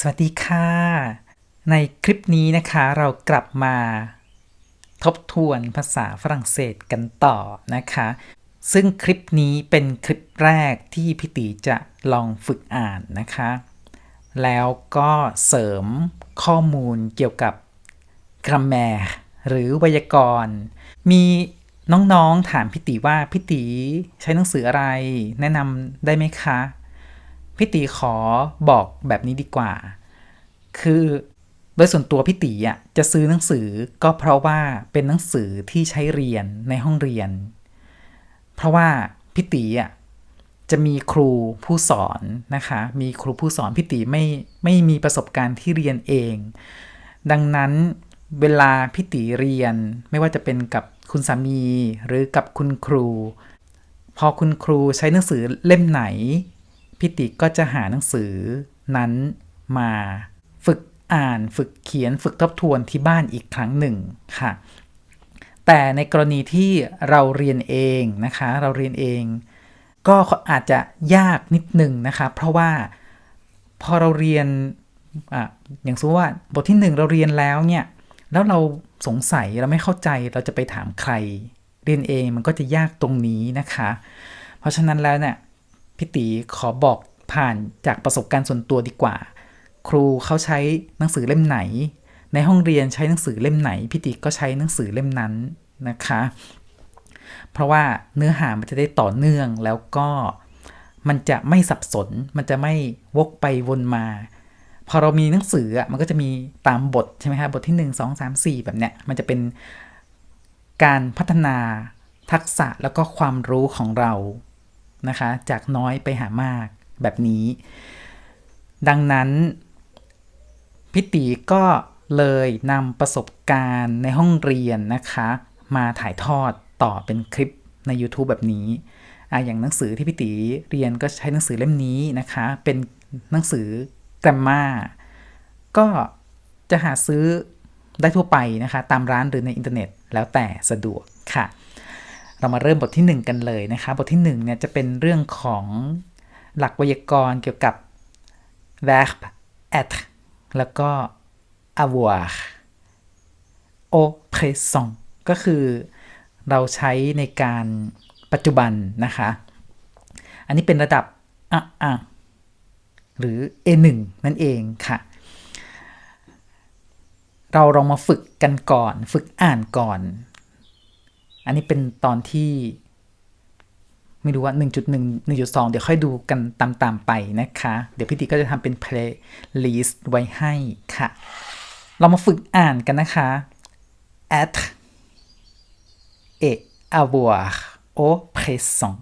สวัสดีค่ะ ในคลิปนี้นะคะเรากลับมาทบทวนภาษาฝรั่งเศสกันต่อนะคะ ซึ่งคลิปนี้เป็นคลิปแรกที่พี่ตีจะลองฝึกอ่านนะคะ แล้วก็เสริมข้อมูลเกี่ยวกับกรัมแมร์หรือไวยากรณ์ มีน้องๆถามพี่ติว่าพี่ติใช้หนังสืออะไร แนะนำได้ไหมคะ พี่ติขอบอกแบบนี้ดีกว่า คือโดยส่วนตัวพี่ติอะจะซื้อหนังสือก็เพราะว่าเป็นหนังสือที่ใช้เรียนในห้องเรียน เพราะว่าพี่ติอะจะมีครูผู้สอนนะคะ มีครูผู้สอนพี่ติไม่ไม่มีประสบการณ์ที่เรียนเอง ดังนั้นเวลาพี่ติเรียนไม่ว่าจะเป็นกับคุณสามีหรือกับคุณครู พอคุณครูใช้หนังสือเล่มไหน พี่ติก็จะหาหนังสือนั้นมาฝึกอ่านฝึกเขียนฝึกทบทวนที่บ้านอีกครั้งหนึ่งค่ะ แต่ในกรณีที่เราเรียนเองนะคะ เราเรียนเอง ก็อาจจะยากนิดหนึ่งนะคะ เพราะว่าพอเราเรียนออย่างสมมติว่าบทที่หนึ่งเราเรียนแล้วเนี่ยแล้วเราสงสัยเราไม่เข้าใจเราจะไปถามใคร เรียนเองมันก็จะยากตรงนี้นะคะ เพราะฉะนั้นแล้วเนี่ย พี่ตีขอบอกผ่านจากประสบการณ์ส่วนตัวดีกว่า ครูเขาใช้หนังสือเล่มไหน ในห้องเรียนใช้หนังสือเล่มไหนพี่ติก็ใช้หนังสือเล่มนั้นนะคะ เพราะว่าเนื้อหามันจะได้ต่อเนื่องแล้วก็มันจะไม่สับสน มันจะไม่วกไปวนมา พอเรามีหนังสืออะมันก็จะมีตามบทใช่ไหมคะบทที่ 1 2 3 4 แบบเนี้ยมันจะเป็นการพัฒนาทักษะแล้วก็ความรู้ของเรา นะคะ จากน้อยไปหามากแบบนี้ ดังนั้น พิตีก็เลยนำประสบการณ์ในห้องเรียนนะคะ มาถ่ายทอดต่อเป็นคลิปใน YouTube แบบนี้อะอย่างหนังสือที่พี่ตีเรียนก็ใช้หนังสือเล่มนี้นะคะ เป็นหนังสือแกรมมาก็จะหาซื้อได้ทั่วไปนะคะ ตามร้านหรือในอินเทอร์เน็ตแล้วแต่สะดวกค่ะ เรามาเริ่มบทที่ 1 กันเลยนะคะบทที่1เนี่ยจะเป็นเรื่องของหลักไวยากรณ์เกี่ยวกับ verb être แล้วก็ avoir au présent ก็คือเราใช้ในการปัจจุบันนะคะ อันนี้เป็นระดับอะอะหรือ A1 นั่นเองค่ะ เราลองมาฝึกกันก่อน ฝึกอ่านก่อน อันนี้เป็นตอนที่ ไม่รู้ว่า 1.1 1.2 เดี๋ยวค่อยดูกันตามๆไปนะคะ เดี๋ยวพี่ติก็จะทำเป็น playlist ไว้ให้ค่ะ เรามาฝึกอ่านกันนะคะ at et avoir au présent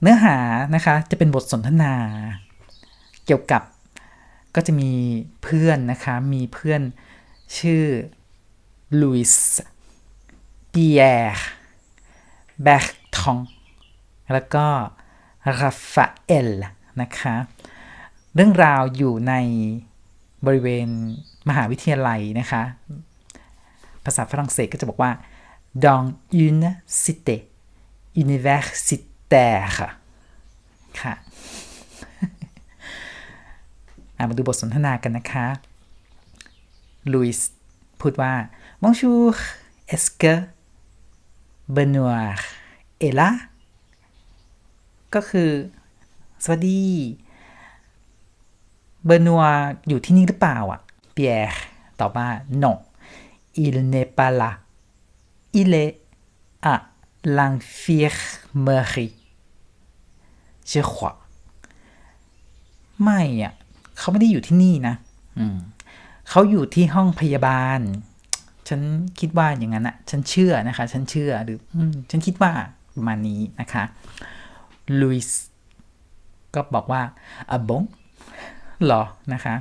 เนื้อหานะคะจะเป็นบทสนทนา เกี่ยวกับก็จะมีเพื่อนนะคะ มีเพื่อนชื่อ ลุยส์ปีแอร์แบคทองแล้วก็ราฟาเอลนะคะ เรื่องราวอยู่ในบริเวณมหาวิทยาลัยนะคะ ภาษาฝรั่งเศสก็จะบอกว่า dans une cité universitaire ค่ะมาดูบทสนทนากันนะคะลุยส์พูดว่า bonjour est-ce que Benoît est là ก็คือ สวัสดีเบอร์นัวอยู่ที่นี่หรือเปล่าอะเปียร์ตอบว่า non il n'est pas là il est à l'infirmerie je crois ไม่อะ เขาไม่ได้อยู่ที่นี่นะอืมเขาอยู่ที่ห้องพยาบาล ฉันคิดว่าอย่างนั้นอะฉันเชื่อนะคะ ฉันเชื่อหรืออฉันคิดว่าประมาณนี้นะคะลุยส์ก็บอกว่าอะบงหรอนะคะ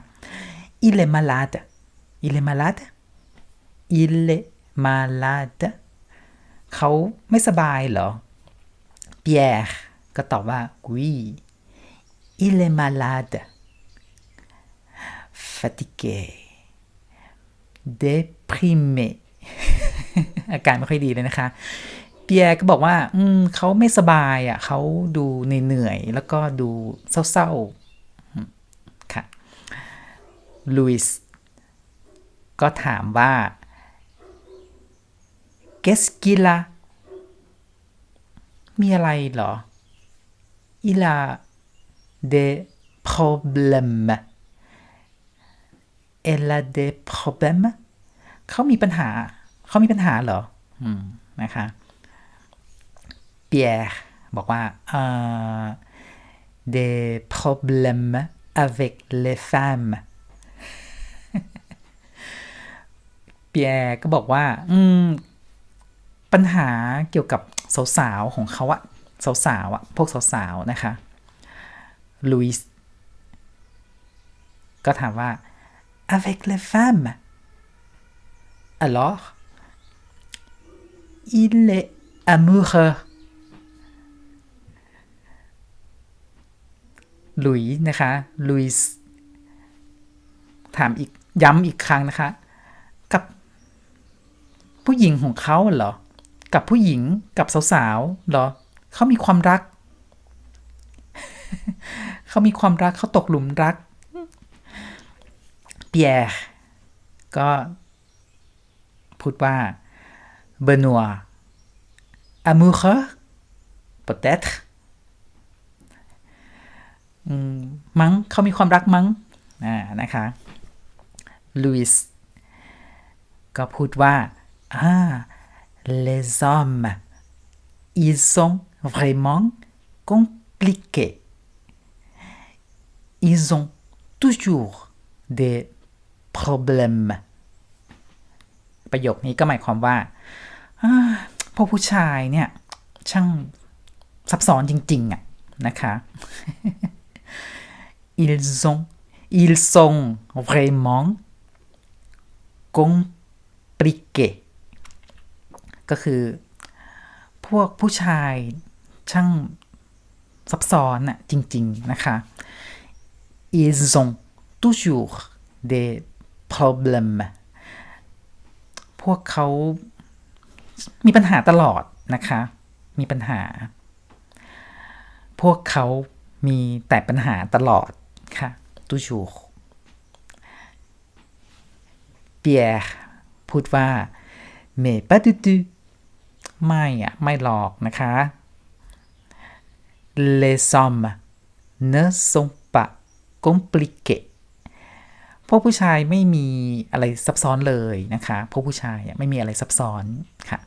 il est malade il est malade il est malade เขาไม่สบายเหรอเปียร์ก็ตอบว่า oui il est malade fatigué déprimé อาการไม่ค่อยดีเลยนะคะเปียก็บอกว่าอืมเขาไม่สบายอะเขาดูเหนื่อยๆแล้วก็ดูเศร้าๆค่ะลุยส์ก็ถามว่า qu'est-ce qu'il a มีอะไรเหรอ il a des problèmes elle a des problèmes เขามีปัญหา เขามีปัญหาเหรอ อืม นะคะเปียร์บอกว่า เอ่อ des problèmes avec les femmes เปียร์ก็บอกว่า อืม ปัญหาเกี่ยวกับสาวๆของเขาอะสาวๆอะพวกสาวๆนะคะลุยส์ก็ถามว่า avec les femmes alors il est amoureux ลุยนะคะลุยส์ถามอีกย้ำอีกครั้งนะคะ กับผู้หญิงของเขาเหรอ กับผู้หญิงกับสาวๆเหรอ เขามีความรัก เขามีความรักเขาตกหลุมรัก เปียร์ก็พูดว่าเบนัว amoureux peut-être อืมมั้งเขามีความรักมั้งอ่านะคะลุยส์ก็พูดว่าอ่า les hommes ils sont vraiment compliqués ils ont toujours des problèmes ประโยคนี้ก็หมายความว่าพวกผู้ชายเนี่ย ช่างซับซ้อนจริง ๆ อะ นะคะ ils ont ils sont vraiment compliqués ก็คือพวกผู้ชายช่างซับซ้อนอะจริง ๆ นะคะ ils ont toujours des problèmes พวกเขามีปัญหาตลอดนะคะ มีปัญหา พวกเขามีแต่ปัญหาตลอดค่ะ toujours เปียร์พูดว่า mais pas du tout ไม่อะไม่หรอกนะคะ les hommes ne sont pas compliqués พวกผู้ชายไม่มีอะไรซับซ้อนเลยนะคะพวกผู้ชายไม่มีอะไรซับซ้อนค่ะ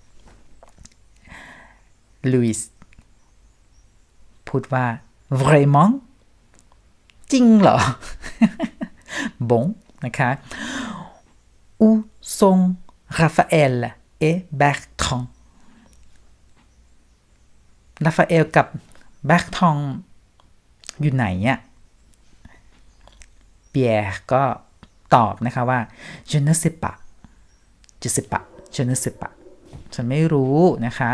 ลุยส์พูดว่า vraiment จริงเหรอบงนะคะ où sont Raphaël et Bertrand ราฟาเอลกับแบกทองอยู่ไหนอะเปียก็ ตอบนะคะว่า je ne sais pas je sais pas je ne sais pas ฉันไม่รู้นะคะ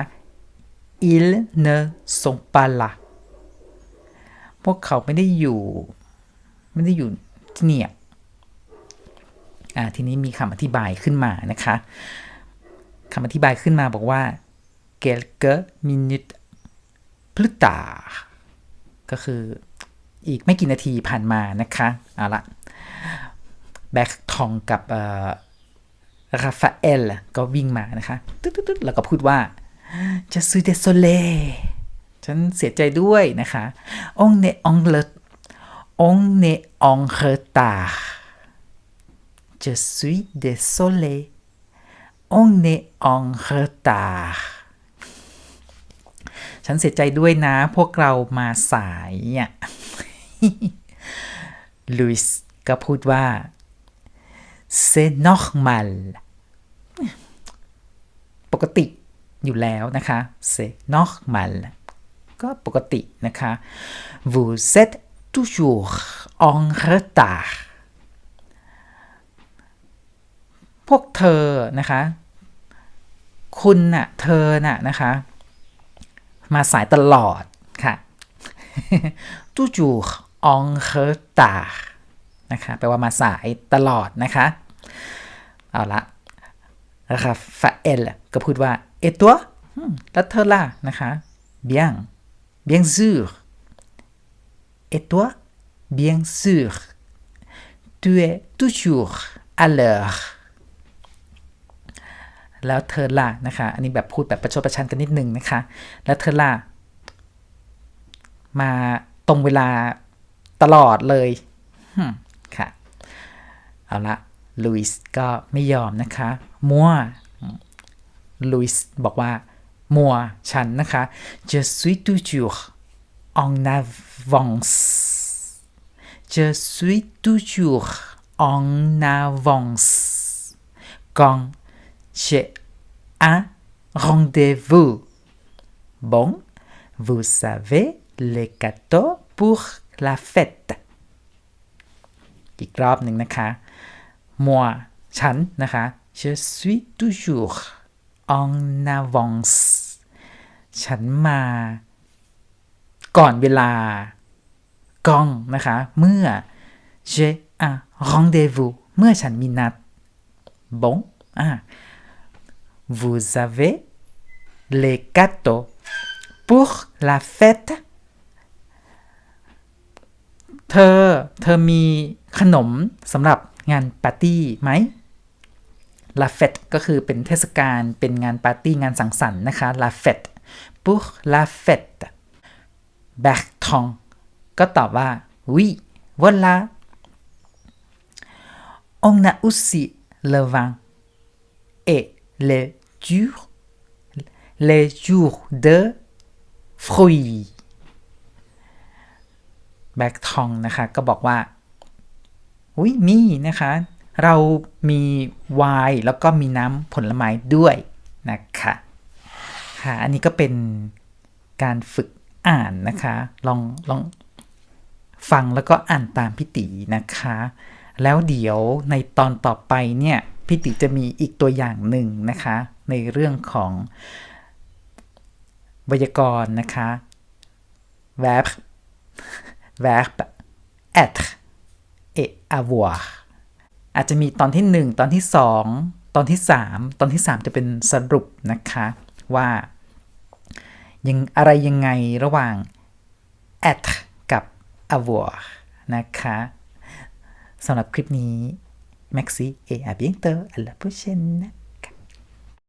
il ne sont pas là พวกเขาไม่ได้อยู่ ไม่ได้อยู่ที่เนี่ยอ่าทีนี้มีคำอธิบายขึ้นมานะคะคำอธิบายขึ้นมาบอกว่า quelques minutes plus tard ก็คืออีกไม่กี่นาทีผ่านมานะคะ เอาละ แบ็คทองกับราฟาเอลก็วิ่งมานะคะตึ๊ดๆแล้วก็พูดว่าจะซูเดโซเลฉันเสียใจด้วยนะคะ on est en le on est en retard je suis désolé on est en retard ฉันเสียใจด้วยนะ พวกเรามาสายอะลุยส์ก็พูดว่า c'est normal ปกติอยู่แล้วนะคะ c'est normal ก็ปกตินะคะ vous êtes toujours en retard พวกเธอนะคะ คุณน่ะ เธอน่ะนะคะ มาสายตลอดค่ะ toujours en retard นะคะแปลว่ามาสายตลอดนะคะ เอาละราฟาเอลก็พูดว่า et toi อืมแล้วเธอล่ะนะคะ bien bien sûr et toi bien sûr tu es toujours à l'heure แล้วเธอล่ะนะคะ อันนี้แบบพูดแบบประชดประชันกันนิดนึงนะคะ แล้วเธอล่ะมาตรงเวลาตลอดเลย เอาละลุยส์ก็ไม่ยอมนะคะ มัวลุยส์บอกว่า มัวฉันนะคะ je suis toujours en avance je suis toujours en avance quand j'ai un rendez-vous bon vous savez les gâteaux pour la fête อีกรอบหนึ่งนะคะ มัวฉันนะคะ je suis toujours en avance ฉันมา ก่อนเวลากองนะคะ เมื่อ je a rendez-vous เมื่อฉันมีนัด bon อ่า vous avez les gâteaux pour la fête เธอ เธอมีขนมสำหรับ งานปาร์ตี้ไหมลาเฟตก็คือเป็นเทศกาลเป็นงานปาร์ตี้งานสังสรรค์นะคะลาเฟตปุ๊กลาเฟตแบกทองก็ตอบว่าวิวลาองนาอุสิเลวังเอเลจูร์ les jours de fruits แบกทองนะคะ ก็บอกว่า อุ้ยมีนะคะ เรามีไวน์แล้วก็มีน้ำผลไม้ด้วยนะคะค่ะอันนี้ก็เป็นการฝึกอ่านนะคะ ลองลองฟังแล้วก็อ่านตามพี่ตีนะคะ แล้วเดี๋ยวในตอนต่อไปเนี่ยพี่ติจะมีอีกตัวอย่างหนึ่งนะคะ ในเรื่องของไวยากรณ์นะคะ verb verb être et avoir อาจจะมีตอนที่ 1 ตอนที่ 2 ตอนที่ 3 ตอนที่ 3 จะเป็นสรุปนะคะว่ายังอะไรยังไงระหว่าง at กับ avoir นะคะสำหรับคลิปนี้ Maxi et à bientôt à la prochaine